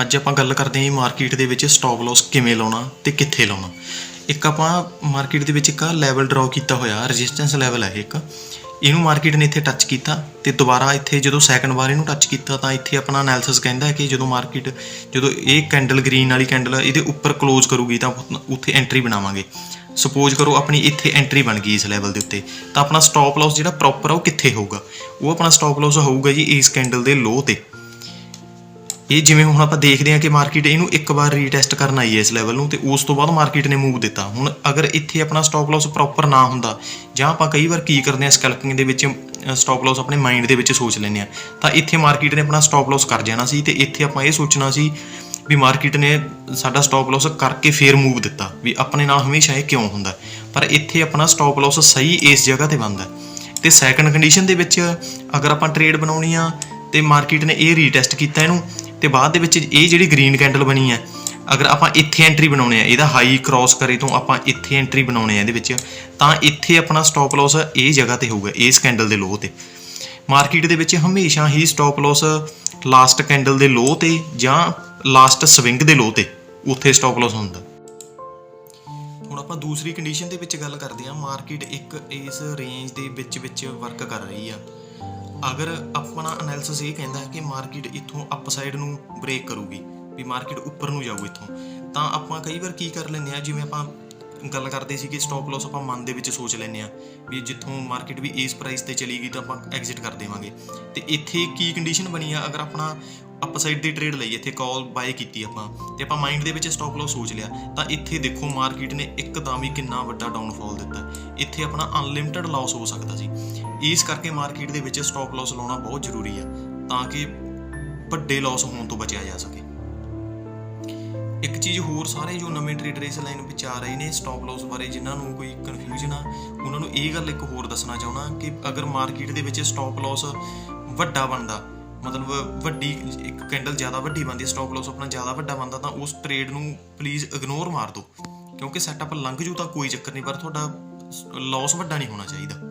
ਅੱਜ ਆਪਾਂ ਗੱਲ ਕਰਦੇ ਹਾਂ ਮਾਰਕੀਟ ਦੇ ਵਿੱਚ ਸਟਾਪ ਲਾਸ ਕਿਵੇਂ ਲਾਉਣਾ ਤੇ ਕਿੱਥੇ ਲਾਉਣਾ। ਇੱਕ ਆਪਾਂ ਮਾਰਕੀਟ ਦੇ ਵਿੱਚ ਇੱਕ ਲੈਵਲ ਡਰਾਅ ਕੀਤਾ ਹੋਇਆ ਰੈਜ਼ਿਸਟੈਂਸ ਲੈਵਲ ਹੈ ਇੱਕ। ਇਹਨੂੰ ਮਾਰਕੀਟ ਨੇ ਇੱਥੇ ਟੱਚ ਕੀਤਾ ਤੇ ਦੁਬਾਰਾ ਇੱਥੇ ਜਦੋਂ ਸੈਕੰਡ ਵਾਰ ਇਹਨੂੰ ਟੱਚ ਕੀਤਾ ਤਾਂ ਇੱਥੇ ਆਪਣਾ ਐਨਾਲਿਸਿਸ ਕਹਿੰਦਾ ਹੈ ਕਿ ਜਦੋਂ ਮਾਰਕੀਟ ਜਦੋਂ ਇਹ ਕੈਂਡਲ ਗ੍ਰੀਨ ਵਾਲੀ ਕੈਂਡਲ ਇਹਦੇ ਉੱਪਰ ਕਲੋਜ਼ ਕਰੂਗੀ ਤਾਂ ਉੱਥੇ ਐਂਟਰੀ ਬਣਾਵਾਂਗੇ। ਸਪੋਜ਼ ਕਰੋ ਆਪਣੀ ਇੱਥੇ ਐਂਟਰੀ ਬਣ ਗਈ ਇਸ ਲੈਵਲ ਦੇ ਉੱਤੇ, ਤਾਂ ਆਪਣਾ ਸਟਾਪ ਲਾਸ ਜਿਹੜਾ ਪ੍ਰੋਪਰ ਆ ਉਹ ਕਿੱਥੇ ਹੋਊਗਾ? ਉਹ ਆਪਣਾ ਸਟਾਪ ਲਾਸ ਹੋਊਗਾ ਜੀ ਇਸ ਕੈਂਡਲ ਦੇ ਲੋ ਤੇ। ਇਹ ਜਿਵੇਂ ਹੁਣ ਆਪਾਂ ਦੇਖਦੇ ਹਾਂ ਕਿ ਮਾਰਕੀਟ ਇਹਨੂੰ ਇੱਕ ਵਾਰ ਰੀਟੈਸਟ ਕਰਨ ਆਈ ਹੈ ਇਸ ਲੈਵਲ ਨੂੰ ਤੇ ਉਸ ਤੋਂ ਬਾਅਦ ਮਾਰਕੀਟ ਨੇ ਮੂਵ ਦਿੱਤਾ। ਹੁਣ ਅਗਰ ਇੱਥੇ ਆਪਣਾ ਸਟਾਪ ਲਾਸ ਪ੍ਰੋਪਰ ਨਾ ਹੁੰਦਾ, ਜਾਂ ਆਪਾਂ ਕਈ ਵਾਰ ਕੀ ਕਰਦੇ ਹਾਂ ਸਕੈਲਪਿੰਗ ਦੇ ਵਿੱਚ ਸਟਾਪ ਲਾਸ ਆਪਣੇ ਮਾਈਂਡ ਦੇ ਵਿੱਚ ਸੋਚ ਲੈਂਦੇ ਆ ਤਾਂ ਇੱਥੇ ਮਾਰਕੀਟ ਨੇ ਆਪਣਾ ਸਟਾਪ ਲਾਸ ਕਰ ਜਾਣਾ ਸੀ ਤੇ ਇੱਥੇ ਆਪਾਂ ਇਹ ਸੋਚਣਾ ਸੀ ਵੀ ਮਾਰਕੀਟ ਨੇ ਸਾਡਾ ਸਟਾਪ ਲਾਸ ਕਰਕੇ ਫੇਰ ਮੂਵ ਦਿੱਤਾ, ਵੀ ਆਪਣੇ ਨਾਲ ਹਮੇਸ਼ਾ ਇਹ ਕਿਉਂ ਹੁੰਦਾ। ਪਰ ਇੱਥੇ ਆਪਣਾ ਸਟਾਪ ਲਾਸ ਸਹੀ ਇਸ ਜਗ੍ਹਾ ਤੇ ਬਣਦਾ। ਤੇ ਸੈਕੰਡ ਕੰਡੀਸ਼ਨ ਦੇ ਵਿੱਚ ਅਗਰ ਆਪਾਂ ਟ੍ਰੇਡ ਬਣਾਉਣੀ ਆ, ਤੇ ਮਾਰਕੀਟ ਨੇ ਇਹ ਰੀਟੈਸਟ ਕੀਤਾ ਇਹਨੂੰ ਤੇ ਬਾਅਦ ਦੇ ਵਿੱਚ ਇਹ ਜਿਹੜੀ ਗ੍ਰੀਨ ਕੈਂਡਲ ਬਣੀ ਹੈ, ਅਗਰ ਆਪਾਂ ਇੱਥੇ ਐਂਟਰੀ ਬਣਾਉਣੇ ਆ, ਇਹਦਾ ਹਾਈ ਕ੍ਰਾਸ ਕਰੇ ਤੋਂ ਆਪਾਂ ਇੱਥੇ ਐਂਟਰੀ ਬਣਾਉਣੇ ਆ ਇਹਦੇ ਵਿੱਚ, ਤਾਂ ਇੱਥੇ ਆਪਣਾ ਸਟਾਪ ਲਾਸ ਇਹ ਜਗ੍ਹਾ ਤੇ ਹੋਊਗਾ, ਇਸ ਕੈਂਡਲ ਦੇ ਲੋ ਤੇ। ਮਾਰਕੀਟ ਦੇ ਵਿੱਚ ਹਮੇਸ਼ਾ ਹੀ ਸਟਾਪ ਲਾਸ ਲਾਸਟ ਕੈਂਡਲ ਦੇ ਲੋ ਤੇ ਜਾਂ ਲਾਸਟ ਸਵਿੰਗ ਦੇ ਲੋ ਤੇ ਉੱਥੇ ਸਟਾਪ ਲਾਸ ਹੁੰਦਾ। ਹੁਣ ਆਪਾਂ ਦੂਸਰੀ ਕੰਡੀਸ਼ਨ ਦੇ ਵਿੱਚ ਗੱਲ ਕਰਦੇ ਹਾਂ ਮਾਰਕੀਟ ਇੱਕ ਇਸ ਰੇਂਜ ਦੇ ਵਿੱਚ ਵਿੱਚ ਵਰਕ ਕਰ ਰਹੀ ਆ। ਅਗਰ ਆਪਣਾ ਐਨਾਲਿਸਿਸ ਇਹ ਕਹਿੰਦਾ ਕਿ ਮਾਰਕੀਟ ਇੱਥੋਂ ਅਪਸਾਈਡ ਨੂੰ ਬ੍ਰੇਕ ਕਰੂਗੀ, ਵੀ ਮਾਰਕੀਟ ਉੱਪਰ ਨੂੰ ਜਾਊ ਇੱਥੋਂ, ਤਾਂ ਆਪਾਂ ਕਈ ਵਾਰ ਕੀ ਕਰ ਲੈਂਦੇ ਆ ਜਿਵੇਂ ਆਪਾਂ ਗੱਲ ਕਰਦੇ ਸੀ ਕਿ ਸਟਾਪ ਲਾਸ ਆਪਾਂ ਮਨ ਦੇ ਵਿੱਚ ਸੋਚ ਲੈਂਦੇ ਆ ਵੀ ਜਿੱਥੋਂ ਮਾਰਕੀਟ ਵੀ ਇਸ ਪ੍ਰਾਈਸ ਤੇ ਚਲੀ ਗਈ ਤਾਂ ਆਪਾਂ ਐਗਜ਼ਿਟ ਕਰ ਦੇਵਾਂਗੇ। ਤੇ ਇੱਥੇ ਕੀ ਕੰਡੀਸ਼ਨ ਬਣੀ ਆ, ਅਗਰ ਆਪਣਾ ਅਪਸਾਈਡ ਦੀ ਟ੍ਰੇਡ ਲਈ, ਇੱਥੇ ਕਾਲ ਬਾਏ ਕੀਤੀ ਆਪਾਂ, ਤੇ ਆਪਾਂ ਮਾਈਂਡ ਦੇ ਵਿੱਚ ਸਟਾਪ ਲਾਸ ਸੋਚ ਲਿਆ, ਤਾਂ ਇੱਥੇ ਦੇਖੋ ਮਾਰਕੀਟ ਨੇ ਇੱਕਦਮ ਹੀ ਕਿੰਨਾ ਵੱਡਾ ਡਾਊਨਫਾਲ ਦਿੱਤਾ। ਇੱਥੇ ਆਪਣਾ ਅਨਲਿਮਿਟਿਡ ਲਾਸ ਹੋ ਸਕਦਾ ਸੀ। ਇਸ ਕਰਕੇ ਮਾਰਕੀਟ ਦੇ ਵਿੱਚ ਸਟਾਪ ਲਾਸ ਲਾਉਣਾ ਬਹੁਤ ਜ਼ਰੂਰੀ ਆ ਤਾਂ ਕਿ ਵੱਡੇ ਲਾਸ ਹੋਣ ਤੋਂ ਬਚਿਆ ਜਾ ਸਕੇ। ਇੱਕ ਚੀਜ਼ ਹੋਰ ਸਾਰੇ ਜੋ ਨਵੇਂ ਟ੍ਰੇਡਰ ਇਸ ਲਾਈਨ ਵਿੱਚ ਆ ਰਹੇ ਨੇ ਸਟਾਪ ਲਾਸ ਬਾਰੇ ਜਿਨ੍ਹਾਂ ਨੂੰ ਕੋਈ ਕਨਫਿਊਜ਼ਨ ਆ, ਉਹਨਾਂ ਨੂੰ ਇਹ ਗੱਲ ਇੱਕ ਹੋਰ ਦੱਸਣਾ ਚਾਹੁੰਦਾ ਕਿ ਅਗਰ ਮਾਰਕੀਟ ਦੇ ਵਿੱਚ ਸਟਾਪ ਲਾਸ ਵੱਡਾ ਬਣਦਾ, ਮਤਲਬ ਵੱਡੀ ਇੱਕ ਕੈਂਡਲ ਜ਼ਿਆਦਾ ਵੱਡੀ ਬਣਦੀ ਸਟਾਪ ਲਾਸ ਆਪਣਾ ਜ਼ਿਆਦਾ ਵੱਡਾ ਬਣਦਾ ਤਾਂ ਉਸ ਟ੍ਰੇਡ ਨੂੰ ਪਲੀਜ਼ ਇਗਨੋਰ ਮਾਰ ਦਿਓ। ਕਿਉਂਕਿ ਸੈਟਅਪ ਲੰਘ ਜੂ ਤਾਂ ਕੋਈ ਚੱਕਰ ਨਹੀਂ, ਪਰ ਤੁਹਾਡਾ ਲਾਸ ਵੱਡਾ ਨਹੀਂ ਹੋਣਾ ਚਾਹੀਦਾ।